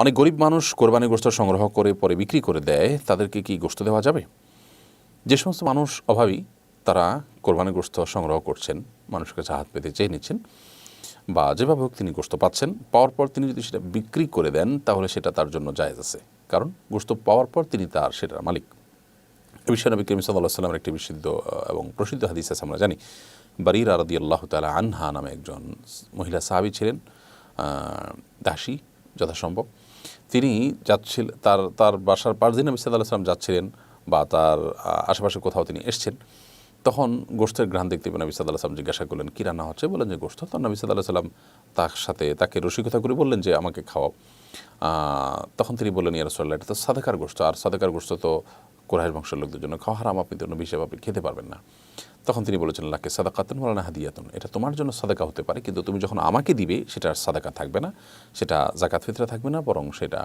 অনেক গরিব মানুষ কোরবানি গোস্ত সংগ্রহ করে, পরে বিক্রি করে দেয়, তাদেরকে কি গোস্ত দেওয়া যাবে? যে সমস্ত মানুষ অভাবী, তারা কোরবানি গোস্ত সংগ্রহ করছেন মানুষের কাছে হাত পেতে চেয়ে নিচ্ছেন, বা যেভাবে হোক তিনি গোস্ত পাচ্ছেন, পাওয়ার পর তিনি যদি সেটা বিক্রি করে দেন, তাহলে সেটা তার জন্য জায়েজ আছে। কারণ গোস্ত পাওয়ার পর তিনি তার সেটার মালিক। এ বিষয়ে নবী করিম সাল্লাহ সাল্লামের একটি বিশুদ্ধ, এবং প্রসিদ্ধ হাদিস আছে, আমরা জানি। বারির আরদি আল্লাহ তালা আনহা নামে একজন মহিলা সাহাবি ছিলেন দাসী, যথাসম্ভব। তিনি যাচ্ছিল, তার তার বাসার পাঁচ দিন নবী সাল্লাহ যাচ্ছিলেন বা তার আশেপাশে কোথাও তিনি এসছেন, তখন গোষ্ঠের ঘ্রাণ দেখতে পেয়ে নবী সাল্লাহ সাল্লাম জিজ্ঞাসা করলেন, কী রান্না হচ্ছে? বললেন যে গোষ্ঠ তখন নবী সাল্লাহ সাল্লাম তার সাথে তাকে রসিকতা করে বললেন যে, আমাকে খাওয়াও। তখন তিনি বললেন, ইয়া রসল্লাহ এটা তো সাদাকার গোষ্ঠ আর সাদাকার গোষ্ঠ তো কোরআশ বংশের লোকদের জন্য খাওয়া হারাম, আপনি তো নবী হিসেবে আপনি খেতে পারবেন না। তখন তিনি বলেছেন লাকে সাদাকাতন বলানা হাদিয়াতন। এটা তোমার জন্য সাদাকা হতে পারে, কিন্তু তুমি যখন আমাকে দিবে, সেটা সাদাকা থাকবে না। সেটা জাকাত ফিতরা থাকবে না, বরং সেটা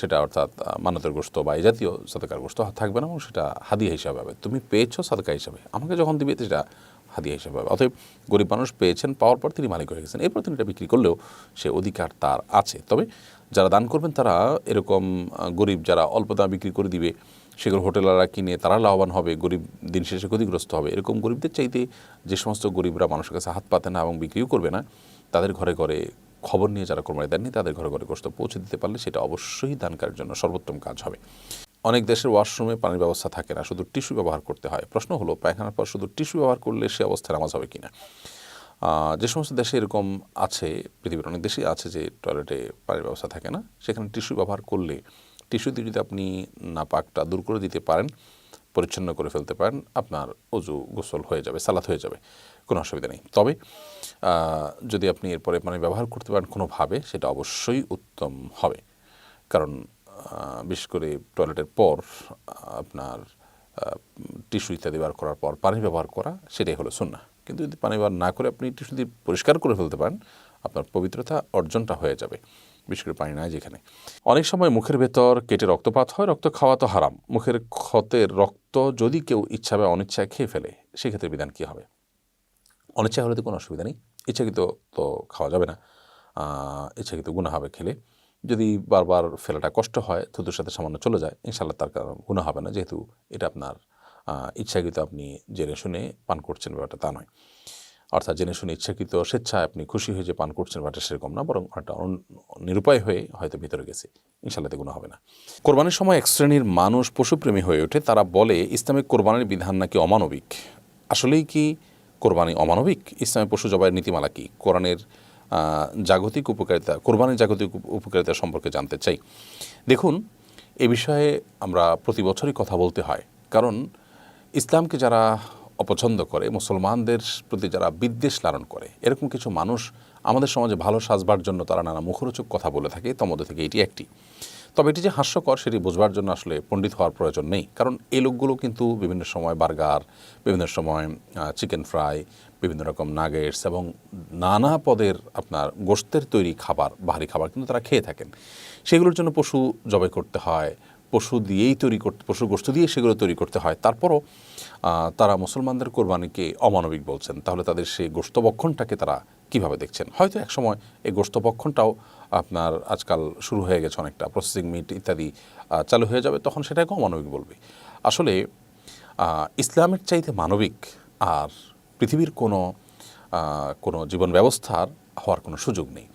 সেটা অর্থাৎ মানতের গোস্ত বা এই জাতীয় সাদাকার গোস্ত থাকবে না এবং সেটা হাদিয়া হিসাবে হবে। তুমি পেয়েছ সাদাকা হিসাবে। আমাকে যখন দিবে, সেটা হাদিয়া হিসাবে হবে। অতএব গরিব মানুষ পেয়েছেন, পাওয়ার পর তিনি মালিক হয়ে গেছেন। এরপর তিনি এটা বিক্রি করলেও সে অধিকার তার আছে। তবে যারা দান করবেন, তারা এরকম গরিব যারা অল্প দাম বিক্রি করে দিবে সেগুলো হোটেলাররা কিনে তারা লাভবান হবে, গরিব দিন শেষে ক্ষতিগ্রস্ত হবে। এরকম গরিবদের চাইতে যে সমস্ত গরিবরা মানুষের কাছে হাত পাতে না এবং বিক্রিও করবে না, তাদের ঘরে ঘরে খবর নিয়ে যারা কোরবানি দেননি তাদের ঘরে ঘরে গোস্ত পৌঁছে দিতে পারলে সেটা অবশ্যই দানকার জন্য সর্বোত্তম কাজ হবে। অনেক দেশের ওয়াশরুমে পানির ব্যবস্থা থাকে না, শুধু টিস্যু ব্যবহার করতে হয়। প্রশ্ন হলো, পায়খানার পর শুধু টিস্যু ব্যবহার করলে সে অবস্থায় নামাজ হবে কিনা? যে সমস্ত দেশে এরকম আছে, পৃথিবীর অনেক দেশেই আছে যে টয়লেটে পানির ব্যবস্থা থাকে না, সেখানে টিস্যু ব্যবহার করলে টিস্যু দিয়ে যদি আপনি নাপাকটা দূর করে দিতে পারেন, পরিচ্ছন্ন করে ফেলতে পারেন, আপনার অজু গোসল হয়ে যাবে, সালাত হয়ে যাবে, কোনো অসুবিধা নেই। তবে যদি আপনি এরপরে পানি ব্যবহার করতে পারেন কোনোভাবে, সেটা অবশ্যই উত্তম হবে। কারণ বিশেষ করে টয়লেটের পর, আপনার টিস্যু ইত্যাদি ব্যবহার করার পর, পানি ব্যবহার করা, সেটাই হলো সুন্না কিন্তু যদি পানি ব্যবহার না করে আপনি টিস্যু দিয়ে পরিষ্কার করে ফেলতে পারেন, আপনার পবিত্রতা অর্জনটা হয়ে যাবে। বিশেষ করে পানি নাই যেখানে। অনেক সময় মুখের ভেতর কেটে রক্তপাত হয়, রক্ত খাওয়া তো হারাম। মুখের ক্ষতের রক্ত যদি কেউ ইচ্ছা বা অনিচ্ছায় খেয়ে ফেলে, সেক্ষেত্রে বিধান কী হবে? অনিচ্ছা হলে তো কোনো অসুবিধা নেই। ইচ্ছাকৃত তো খাওয়া যাবে না। ইচ্ছাকৃত গুণা হবে খেলে। যদি বারবার ফেলাটা কষ্ট হয় থুতুর সাথে সামান্য চলে যায় ইনশাল্লাহ তার কারণ গুণা হবে না। যেহেতু এটা আপনার ইচ্ছাকৃত আপনি জেনে শুনে পান করছেন, ব্যাপারটা তা নয়। অর্থাৎ জেনে শুনে ইচ্ছাকৃত স্বেচ্ছায় আপনি খুশি হয়ে যে পান করছেন ব্যাপারটা সেরকম না, বরং একটা নিরুপায় হয়ে হয়তো ভিতরে গেছে। ইনশাল্লাতে গুণা হবে না। কোরবানির সময় এক শ্রেণির মানুষ পশুপ্রেমী হয়ে ওঠে। তারা বলে ইসলামিক কোরবানির বিধান নাকি অমানবিক? আসলেই কি কোরবানি অমানবিক? ইসলামের পশু জবাইয়ের নীতিমালা কি? কোরআনের জাগতিক উপকারিতা, কোরবানির জাগতিক উপকারিতা সম্পর্কে জানতে চাই। দেখুন, এ বিষয়ে আমরা প্রতি বছরই কথা বলতে হয়। কারণ ইসলামকে যারা অপছন্দ করে, মুসলমানদের প্রতি যারা বিদ্বেষ লালন করে, এরকম কিছু মানুষ আমাদের সমাজে ভালো সাজবার জন্য তারা নানা মুখরোচক কথা বলে থাকে। তার মধ্যে থেকে এটি একটি। তবে এটি যে হাস্যকর, সেটি বোঝবার জন্য আসলে পণ্ডিত হওয়ার প্রয়োজন নেই। কারণ এই লোকগুলো কিন্তু বিভিন্ন সময় বার্গার, বিভিন্ন সময় চিকেন ফ্রাই, বিভিন্ন রকম নাগেটস এবং নানা পদের আপনার গোস্তের তৈরি খাবার বাহারি খাবার কিন্তু তারা খেয়ে থাকেন। সেগুলোর জন্য পশু জবাই করতে হয় পশু দিয়েই তৈরি করতে পশুর গোষ্ঠ দিয়ে সেগুলো তৈরি করতে হয়। তারপরও তারা মুসলমানদের কোরবানিকে অমানবিক বলছেন। তাহলে তাদের সেই গোষ্ঠবক্ষণটাকে তারা কীভাবে দেখছেন? হয়তো একসময় এই গোষ্ঠবক্ষণটাও আপনার আজকাল শুরু হয়ে গেছে অনেকটা। প্রসেসিং মিট ইত্যাদি চালু হয়ে যাবে, তখন সেটাকে অমানবিক বলবে। আসলে ইসলামের চাইতে মানবিক আর পৃথিবীর কোনো কোনো জীবন ব্যবস্থার হওয়ার কোনো সুযোগ নেই।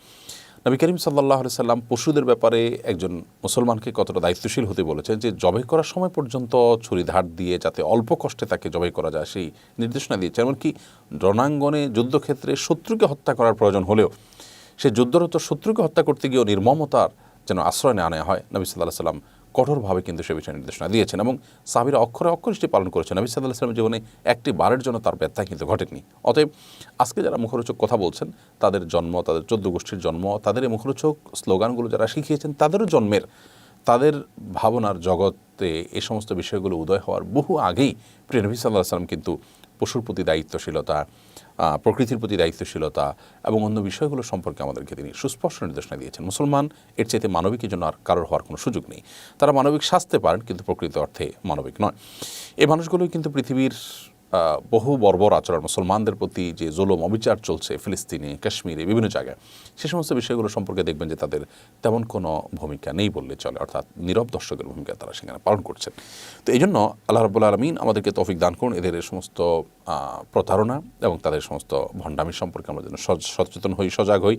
নবী করিম সাল্লাহ সাল্লাম পশুদের ব্যাপারে একজন মুসলমানকে কতটা দায়িত্বশীল হতে বলেছেন যে জবাই করার সময় পর্যন্ত ছুরি ধার দিয়ে যাতে অল্প কষ্টে তাকে জবাই করা যায় সেই নির্দেশনা দিয়েছে এমনকি রণাঙ্গনে যুদ্ধক্ষেত্রে শত্রুকে হত্যা করার প্রয়োজন হলেও সে যুদ্ধরত শত্রুকে হত্যা করতে গিয়েও নির্মমতার যেন আশ্রয় না আনা হয়, নবী সাল্লাহ সাল্লাম কঠোরভাবে কিন্তু সে বিষয়ে নির্দেশনা দিয়েছেন এবং সাবিরা অক্ষরে অক্ষর সেটি পালন করেছেন। নবী সাল্লাহ সাল্লামের জীবনে একটি বারের জন্য তার ব্যথা কিন্তু ঘটেনি। অতএব আজকে যারা মুখরোচক কথা বলছেন, তাদের জন্ম, তাদের চোদ্দ গোষ্ঠীর জন্ম, তাদের এই মুখরোচক স্লোগানগুলো যারা শিখিয়েছেন, তাদেরও জন্মের। তাদের ভাবনার জগতে এই সমস্ত বিষয়গুলো উদয় হওয়ার বহু আগেই প্রিয় নবী সাল্লাহ সাল্লাম কিন্তু পশুর প্রতি দায়িত্বশীলতা প্রকৃতির প্রতি দায়িত্বশীলতা এবং অন্য বিষয়গুলো সম্পর্কে আমাদেরকে তিনি সুস্পষ্ট নির্দেশনা দিয়েছেন। মুসলমান এর চাইতে মানবিকের জন্য আর কারোর হওয়ার কোনো সুযোগ নেই। তারা মানবিক শাস্তে পারেন, কিন্তু প্রকৃত অর্থে মানবিক নয়। এই মানুষগুলোই কিন্তু পৃথিবীর বহু বর্বর আচরণ, মুসলমানদের প্রতি যে জুলুম, অবিচার চলছে ফিলিস্তিনে, কাশ্মীরে, বিভিন্ন জায়গায়, সে সমস্ত বিষয়গুলো সম্পর্কে দেখবেন যে তাদের তেমন কোনো ভূমিকা নেই বললে চলে, অর্থাৎ নীরব দর্শকের ভূমিকা তারা সেখানে পালন করছেন। তো এই জন্য আল্লাহ রবুল্লা আলমিন আমাদেরকে তৌফিক দান করুন এদের সমস্ত প্রতারণা এবং তাদের সমস্ত ভণ্ডামি সম্পর্কে আমরা যেন সচ- সচেতন হই, সজাগ হই।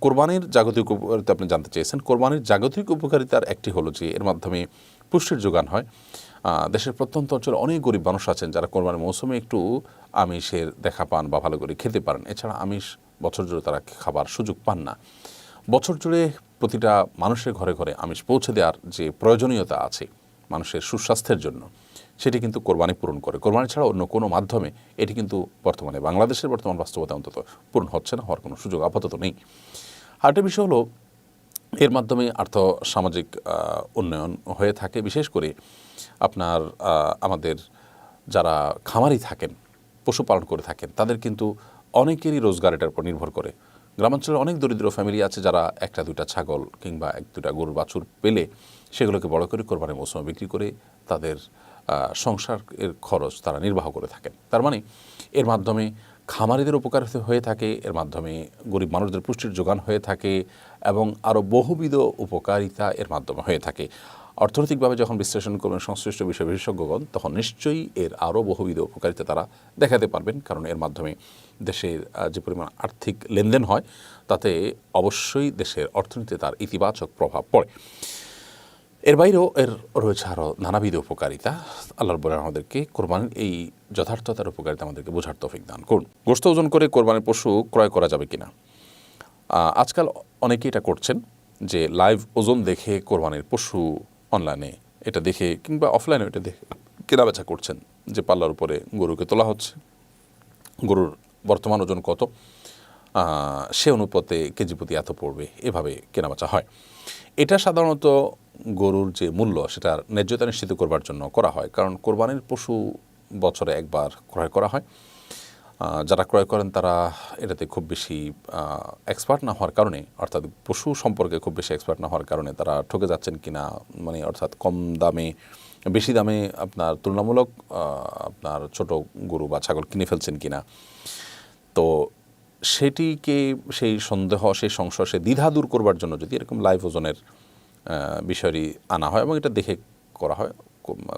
কোরবানির জাগতিক উপকারিতা আপনি জানতে চেয়েছেন। কোরবানির জাগতিক উপকারিতার একটি হলো যে, এর মাধ্যমে পুষ্টির যোগান হয়। দেশের প্রত্যন্ত অঞ্চলে অনেক গরিব মানুষ আছেন যারা কোরবানির মৌসুমে একটু আমিষের দেখা পান বা ভালো করে খেতে পারেন। এছাড়া আমিষ বছর জুড়ে তারা খাবার সুযোগ পান না। বছর জুড়ে প্রতিটা মানুষের ঘরে ঘরে আমিষ পৌঁছে দেওয়ার যে প্রয়োজনীয়তা আছে মানুষের সুস্বাস্থ্যের জন্য, সেটি কিন্তু কোরবানি পূরণ করে। কোরবানি ছাড়া অন্য কোনো মাধ্যমে এটি কিন্তু বর্তমানে বাংলাদেশের বর্তমান বাস্তবতা অন্তত পূরণ হচ্ছে না, হওয়ার কোনো সুযোগ আপাতত নেই। আরেকটা বিষয় হলো এর মাধ্যমে আর্থ সামাজিক উন্নয়ন হয়ে থাকে। বিশেষ করে আপনার আমাদের যারা খামারি থাকেন পশুপালন করে থাকেন তাদের কিন্তু অনেকেরই রোজগার এটার উপর নির্ভর করে। গ্রামাঞ্চলে অনেক দরিদ্র ফ্যামিলি আছে যারা একটা দুইটা ছাগল কিংবা এক দুটা গরুর বাছুর পেলে সেগুলোকে বড় করে কোরবানির মৌসুমে বিক্রি করে তাদের আহ, সংসারের খরচ তারা নির্বাহ করে থাকেন। তার মানে এর মাধ্যমে খামারিদের উপকার হয়ে থাকে, এর মাধ্যমে গরিব মানুষদের পুষ্টির যোগান হয়ে থাকে এবং আরও বহুবিধ উপকারিতা এর মাধ্যমে হয়ে থাকে। অর্থনৈতিকভাবে যখন বিশ্লেষণ করবেন সংশ্লিষ্ট বিষয় বিশেষজ্ঞগণ তখন নিশ্চয়ই এর আরও বহুবিধ উপকারিতা তারা দেখাতে পারবেন। কারণ এর মাধ্যমে দেশের যে পরিমাণ আর্থিক লেনদেন হয়, তাতে অবশ্যই দেশের অর্থনীতিতে তার ইতিবাচক প্রভাব পড়ে। এর বাইরেও এর রয়েছে আরও নানাবিধ উপকারিতা। আল্লাহর বলে আমাদেরকে কোরবানির এই যথার্থতার উপকারিতা আমাদেরকে বোঝার তৌফিক দান করুন। গোস্ত ওজন করে কোরবানির পশু ক্রয় করা যাবে কিনা? আজকাল অনেকেই এটা করছেন যে লাইভ ওজন দেখে কোরবানির পশু অনলাইনে এটা দেখে কিংবা অফলাইনে এটা দেখে কেনাবেচা করছেন যে পাল্লার উপরে গরুকে তোলা হচ্ছে। গরুর বর্তমান ওজন কত? সে অনুপাতে কেজি প্রতি এত পড়বে, এভাবে কেনাবেচা হয়। এটা সাধারণত গরুর যে মূল্য সেটার ন্যায্যতা নিশ্চিত করবার জন্য করা হয়। কারণ কোরবানির পশু বছরে একবার ক্রয় করা হয়। যারা ক্রয় করেন তারা এটাতে খুব বেশি এক্সপার্ট না হওয়ার কারণে, অর্থাৎ পশু সম্পর্কে খুব বেশি এক্সপার্ট না হওয়ার কারণে তারা ঠকে যাচ্ছেন কিনা মানে অর্থাৎ কম দামে, বেশি দামে আপনার তুলনামূলক আপনার ছোট গরু বা ছাগল কিনে ফেলছেন কিনা। তো সেটিকে সেই সন্দেহ, সেই সংশয় সে দ্বিধা দূর করবার জন্য যদি এরকম লাইভ ওজনের বিষয়টি আনা হয় এবং এটা দেখে করা হয়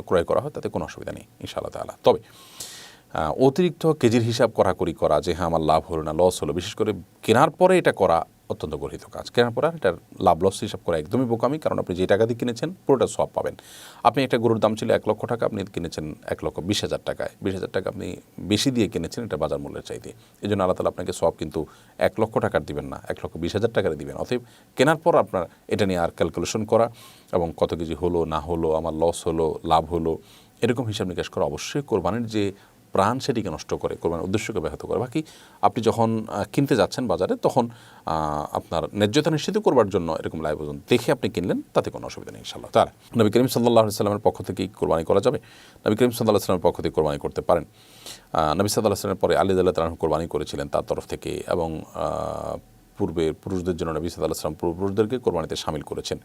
ক্রয় করা হয়, তাতে কোনো অসুবিধা নেই, ইনশাআল্লাহ তালা তবে অতিরিক্ত কেজির হিসাব করাকরি করা যে হ্যাঁ আমার লাভ হলো না লস হলো, বিশেষ করে কেনার পরে এটা করা অত্যন্ত গর্হিত কাজ। কেনার পরে আর এটার লাভ লস হিসাব করা একদমই বোকামি, কারণ আপনি যে টাকা দিয়ে কিনেছেন পুরোটা সব পাবেন। আপনি একটা গরুর দাম ছিল এক লক্ষ টাকা, আপনি কিনেছেন এক লক্ষ বিশ হাজার টাকায়। বিশ হাজার টাকা আপনি বেশি দিয়ে কিনেছেন এটা বাজার মূল্যের চাইতে। এই জন্য আল্লাহ তালা আপনাকে সব কিন্তু এক লক্ষ টাকার দিবেন না, এক লক্ষ বিশ হাজার টাকার দিবেন। অতএব কেনার পর আপনার এটা নিয়ে আর ক্যালকুলেশন করা এবং কত কেজি হলো, না হলো, আমার লস হলো, লাভ হলো, এরকম হিসাব নিকাশ করা অবশ্যই কোরবানির যে প্রাণ সেটিকে নষ্ট করে, কোরবানির উদ্দেশ্যকে ব্যাহত করে। বাকি আপনি যখন কিনতে যাচ্ছেন বাজারে, তখন আপনার ন্যায্যতা নিশ্চিত করবার জন্য এরকম লাইভ ওজন দেখে আপনি কিনলেন, তাতে কোনো অসুবিধা নেই ইনশাল্লাহ তার নবী করিম সাল্লাহ সাল্লামের পক্ষ থেকে কোরবানি করা যাবে? নবী করিম সাল্লাহ সাল্লামের পক্ষ থেকে কোরবানি করতে পারেন। নবী সাল্লাহ সাল্লামের পরে আলী আল্লাহ তালাহ কোরবানি করেছিলেন তার তরফ থেকে এবং পূর্বে পুরুষদের জন্য নবী সাল্লাহ সাল্লাম পূর্বপুরুষদেরকে কোরবানিতে সামিল করেছেন।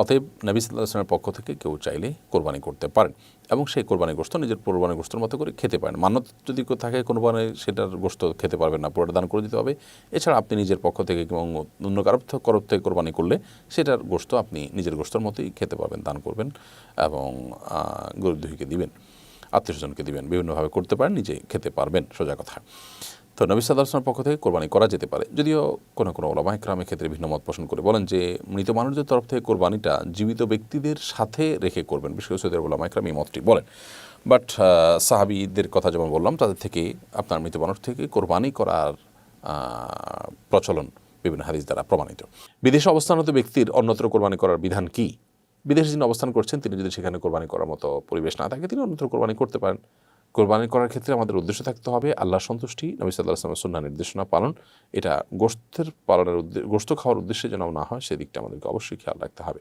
অতএব নবী সাল্লাহ আসলামের পক্ষ থেকে কেউ চাইলে কোরবানি করতে পারেন এবং সেই কোরবানি গোস্ত নিজের কোরবানি গোস্তর মতো করে খেতে পারেন। মানত যদি থাকে কোরবানি, সেটার গোস্ত খেতে পারবেন না, পুরোটা দান করে দিতে হবে। এছাড়া আপনি নিজের পক্ষ থেকে এবং অন্য কারও তরফ থেকে কোরবানি করলে সেটার গোস্ত আপনি নিজের গোস্তর মতোই খেতে পারবেন, দান করবেন এবং গরিব দুহিকে দিবেন আত্মীয় স্বজনকে দিবেন, বিভিন্নভাবে করতে পারেন নিজে খেতে পারবেন, সোজা কথা। তো নবী সাদামের পক্ষ থেকে কোরবানি করা যেতে পারে। যদিও কোনো কোনো ওলামা ইকরামের ক্ষেত্রে ভিন্ন মত পোষণ করে বলেন যে, মৃত মানুষদের তরফ থেকে কোরবানিটা জীবিত ব্যক্তিদের সাথে রেখে করবেন। বিশেষ করে সৌদি আরব ওলামা ইকরাম এই মতটি বলেন। বাট সাহাবিদের কথা যেমন বললাম, তাদের থেকে আপনার মৃত মানুষ থেকে কোরবানি করার প্রচলন বিভিন্ন হাদিস দ্বারা প্রমাণিত। বিদেশে অবস্থানরত ব্যক্তির অন্যত্র কোরবানি করার বিধান কি? বিদেশে যিনি অবস্থান করছেন, তিনি যদি সেখানে কোরবানি করার মতো পরিবেশ না থাকে, তিনি অন্যত্র কোরবানি করতে পারেন। কোরবানি করার ক্ষেত্রে আমাদের উদ্দেশ্য থাকতে হবে আল্লাহ সন্তুষ্টি, নবী সাল্লাহ আসলামের নির্দেশনা পালন। এটা গোস্তের পালনের উদ্দেশ্য গোস্ত খাওয়ার উদ্দেশ্যে যেন না হয়, সেদিকটা আমাদেরকে অবশ্যই খেয়াল রাখতে হবে।